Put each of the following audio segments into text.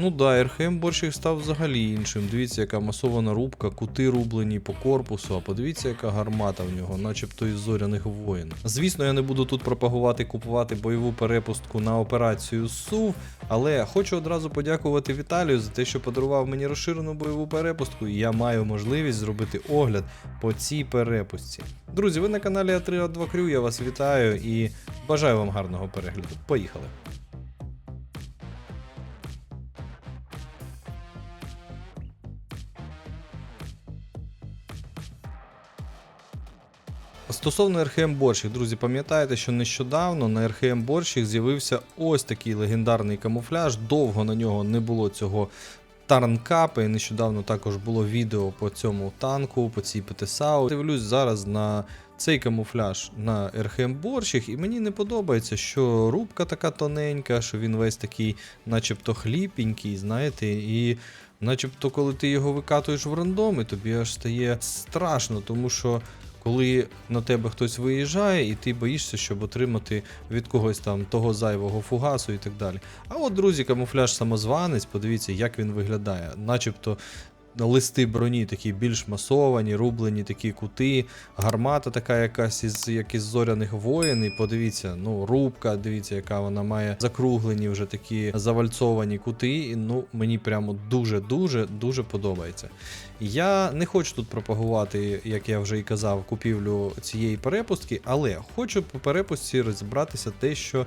Ну да, РХМ борщик став взагалі іншим. Дивіться, яка масована рубка, кути рублені по корпусу, а подивіться, яка гармата в нього, начебто із зоряних воїн. Звісно, я не буду тут пропагувати купувати бойову перепустку на операцію СУВ, але хочу одразу подякувати Віталію за те, що подарував мені розширену бойову перепустку, і я маю можливість зробити огляд по цій перепустці. Друзі, ви на каналі А3А2Крю, я вас вітаю і бажаю вам гарного перегляду. Поїхали! Стосовно РХМ Борщик, друзі, пам'ятаєте, що нещодавно на РХМ Борщик з'явився ось такий легендарний камуфляж. Довго на нього не було цього тарнкапа, і нещодавно також було відео по цьому танку, по цій ПТСАУ. Дивлюсь зараз на цей камуфляж на РХМ Борщик, і мені не подобається, що рубка така тоненька, що він весь такий, начебто хліпенький, знаєте, і. Начебто, коли ти його викатуєш в рандом, і тобі аж стає страшно, тому що коли на тебе хтось виїжджає, і ти боїшся, щоб отримати від когось там того зайвого фугасу і так далі. А от, друзі, камуфляж самозванець, подивіться, як він виглядає. Начебто листи броні такі більш масовані, рублені такі кути, гармата така якась із якийсь зоряних воїн. І подивіться, ну, рубка, дивіться, яка вона має закруглені вже такі завальцовані кути. І ну, мені прямо дуже-дуже дуже подобається. Я не хочу тут пропагувати, як я вже і казав, купівлю цієї перепустки, але хочу по перепустці розібратися те, що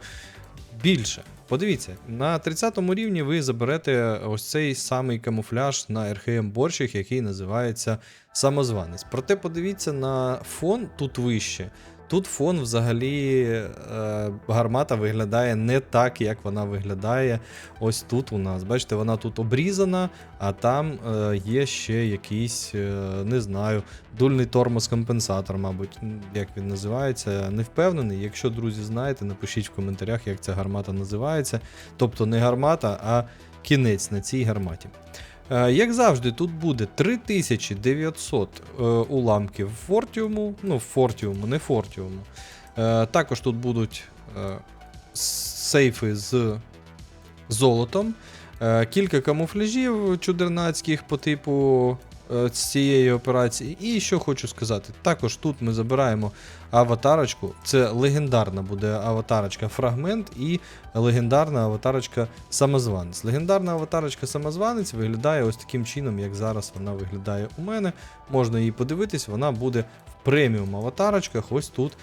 більше. Подивіться, на 30 рівні ви заберете ось цей самий камуфляж на РХМ борщик, який називається самозванець. Проте подивіться на фон тут вище. Тут фон взагалі е, гармата виглядає не так, як вона виглядає ось тут у нас. Бачите, вона тут обрізана, а там е, є ще якийсь, е, не знаю, дульний тормоз-компенсатор, мабуть, як він називається. Не впевнений. Якщо, друзі, знаєте, напишіть в коментарях, як ця гармата називається. Тобто не гармата, а кінець на цій гарматі. Е, Як завжди, тут буде 3900 е, уламків фортіуму, ну, фортіуму, не фортіуму. Е, Також тут будуть сейфи з золотом, кілька камуфляжів чудернацьких по типу цієї операції. І що хочу сказати, також тут ми забираємо аватарочку. Це легендарна буде аватарочка фрагмент і легендарна аватарочка самозванець. Легендарна аватарочка самозванець виглядає ось таким чином, як зараз вона виглядає у мене. Можна її подивитись, вона буде в преміум аватарочках ось тут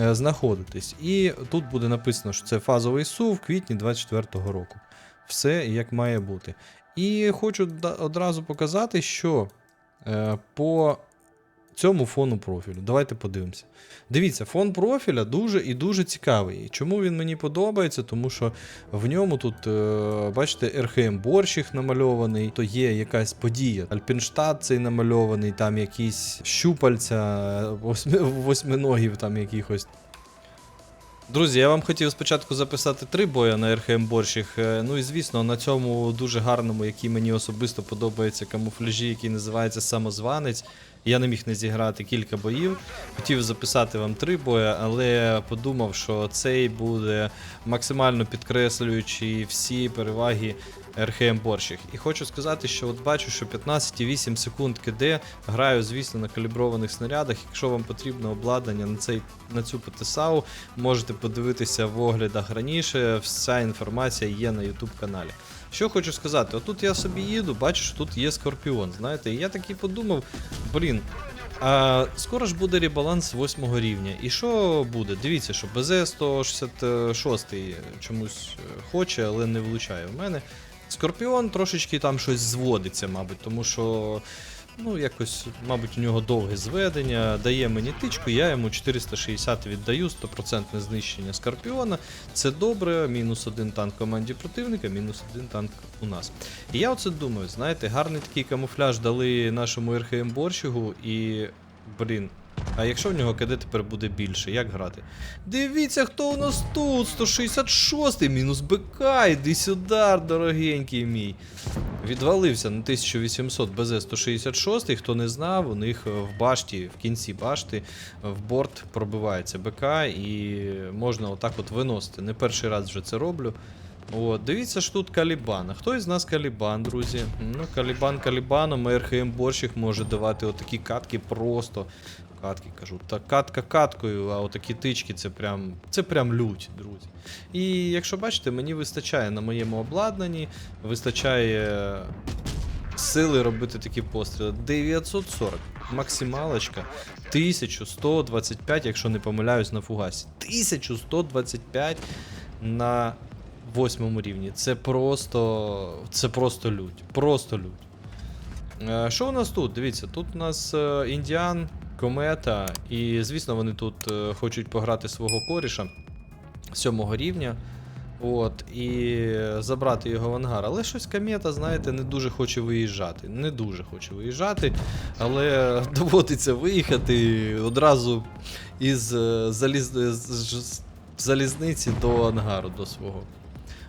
е, знаходитись. І тут буде написано, що це фазовий СУ в квітні 24-го року. Все як має бути. І хочу одразу показати, що е, по цьому фону профілю. Давайте подивимося. Дивіться, фон профіля дуже і дуже цікавий. Чому він мені подобається? Тому що в ньому тут, е, бачите, РХМ Борщик намальований, то є якась подія. Альпінштадт цей намальований, там якісь щупальця, е, восьми, восьминогів там якихось. Друзі, я вам хотів спочатку записати три боя на РХМ Борщик. е, Ну і звісно, на цьому дуже гарному, який мені особисто подобається, камуфляжі, який називається Самозванець. Я не міг не зіграти кілька боїв. Хотів записати вам три бої, але подумав, що цей буде максимально підкреслюючи всі переваги РХМ Борщик. І хочу сказати, що от бачу, що 15,8 секунд КД граю, звісно, на каліброваних снарядах. Якщо вам потрібно обладнання на, цей, на цю ПТСАУ, можете подивитися в оглядах раніше. Вся інформація є на YouTube каналі. Що хочу сказати, отут я собі їду, бачу, що тут є скорпіон. Знаєте, і я такий подумав, блін. А скоро ж буде ребаланс 8 рівня. І що буде? Дивіться, що БЗ 166 чомусь е, хоче, але не влучає в мене. Скорпіон трошечки там щось зводиться, мабуть, тому що. Ну, якось, мабуть, у нього довге зведення, дає мені тичку, я йому 460 віддаю, 100% знищення Скорпіона. Це добре, мінус один танк команді противника, мінус один танк у нас. І я оце думаю, знаєте, гарний такий камуфляж дали нашому РХМ Борщигу і. Блін. А якщо в нього КД тепер буде більше, як грати? Дивіться, хто у нас тут! 166-й мінус БК, іди сюди, дорогенький мій. Відвалився на 1800 БЗ 166. Хто не знав, у них е, в башті, в кінці башти, е, в борт пробивається БК і можна отак от виносити. Не перший раз вже це роблю. От, дивіться ж тут Калібан. Хто із нас Калібан, друзі? Ну, Калібан Калібаном, РХМ Борщик може давати отакі катки просто. Катки кажу, та катка каткою, а отакі тички це прям, це прям лють, друзі. І якщо бачите, мені вистачає на моєму обладнанні, вистачає сили робити такі постріли. 940, максималочка. 1125, якщо не помиляюсь, на фугасі. 1125 на восьмому рівні. Це просто. Це просто лють. Просто лють. Е, Що у нас тут? Дивіться, тут у нас е, індіан, комета, і звісно, вони тут е, хочуть пограти свого коріша сьомого рівня. От, і забрати його в ангар. Але щось комета, знаєте, не дуже хоче виїжджати. Не дуже хоче виїжджати, але доводиться виїхати одразу із е, заліз... з- з залізниці до ангару до свого.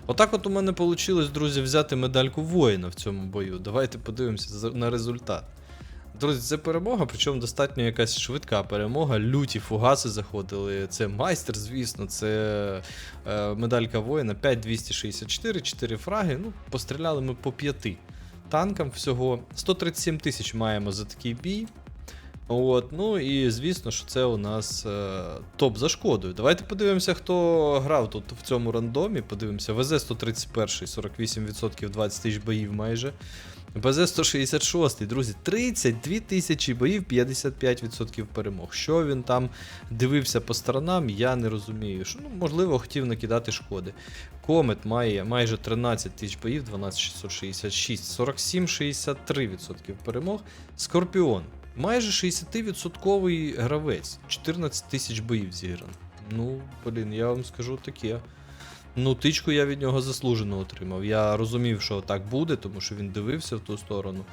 Отак от у мене вийшло, друзі, взяти медальку воїна в цьому бою. Давайте подивимося на результат. Друзі, це перемога, причому достатньо якась швидка перемога. Люті фугаси заходили. Це майстер, звісно, це е, медалька воїна 5264, 4 фраги. Ну, постріляли ми по 5 танкам всього. 137 тисяч маємо за такий бій. От, ну і звісно, що це у нас е, топ за шкодою. Давайте подивимося, хто грав тут в цьому рандомі. Подивимося. ВЗ-131, 48%, 20 тисяч боїв майже. БЗ-166, друзі, 32 тисячі боїв, 55% перемог. Що він там дивився по сторонам, я не розумію. Що, ну, можливо, хотів накидати шкоди. Комет має майже 13 тисяч боїв, 12666, 47-63% перемог. Скорпіон майже 60% гравець, 14 тисяч боїв зіграно. Ну, блін, я вам скажу таке. Ну, тичку я від нього заслужено отримав. Я розумів, що так буде, тому що він дивився в ту сторону.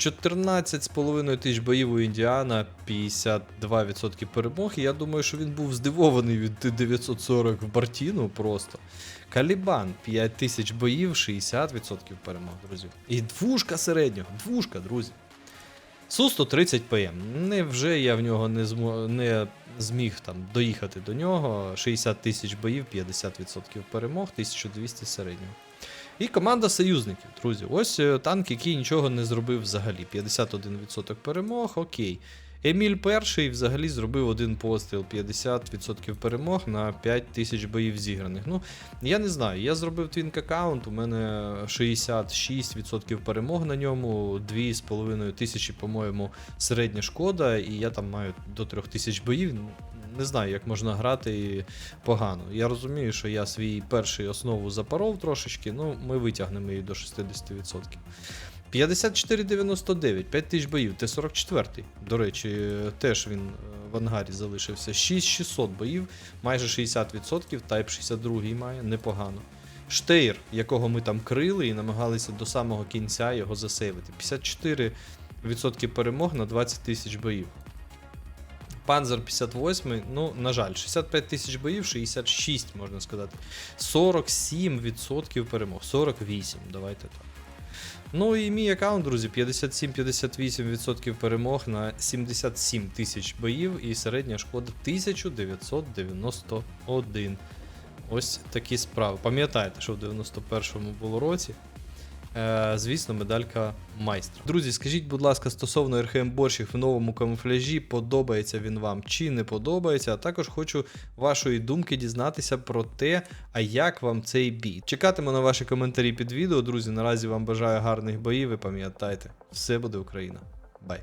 14,5 тисяч боїв у Індіана, 52% перемог. Я думаю, що він був здивований від 940 в Бартіну просто. Калібан 5 тисяч боїв, 60% перемог, друзі. І двушка середнього, двушка, друзі. Су-130 ПМ. Невже я в нього не, зм... не зміг там доїхати до нього. 60 тисяч боїв, 50% перемог, 1200 середнього. І команда союзників, друзі. Ось е, танк, який нічого не зробив взагалі. 51% перемог, окей. Еміль перший взагалі зробив один постріл, 50% перемог на 5 тисяч боїв зіграних. Ну, я не знаю, я зробив твінк аккаунт, у мене 66% перемог на ньому, 2,5 тисячі, по-моєму, середня шкода, і я там маю до 3 тисяч боїв. Ну, Не знаю, як можна грати погано. Я розумію, що я свій перший основу запоров трошечки, ну ми витягнемо її до 60%. 54,99, 5 тисяч боїв, Т-44. До речі, теж він е, в ангарі залишився. 6600 боїв, майже 60%, Type 62 має, непогано. Штейр, якого ми там крили і намагалися до самого кінця його засейвити. 54% перемог на 20 тисяч боїв. Панзер 58, ну, на жаль, 65 тисяч боїв, 66, можна сказати. 47% перемог. 48, давайте так. Ну і мій аккаунт, друзі, 57-58% перемог на 77 тисяч боїв і середня шкода 1991. Ось такі справи. Пам'ятаєте, що в 91-му було році. Е, звісно, медалька майстра. Друзі, скажіть, будь ласка, стосовно РХМ Борщів в новому камуфляжі, подобається він вам чи не подобається. А також хочу вашої думки дізнатися про те, а як вам цей бій. Чекатиму на ваші коментарі під відео. Друзі, наразі вам бажаю гарних боїв і пам'ятайте, все буде Україна. Бай!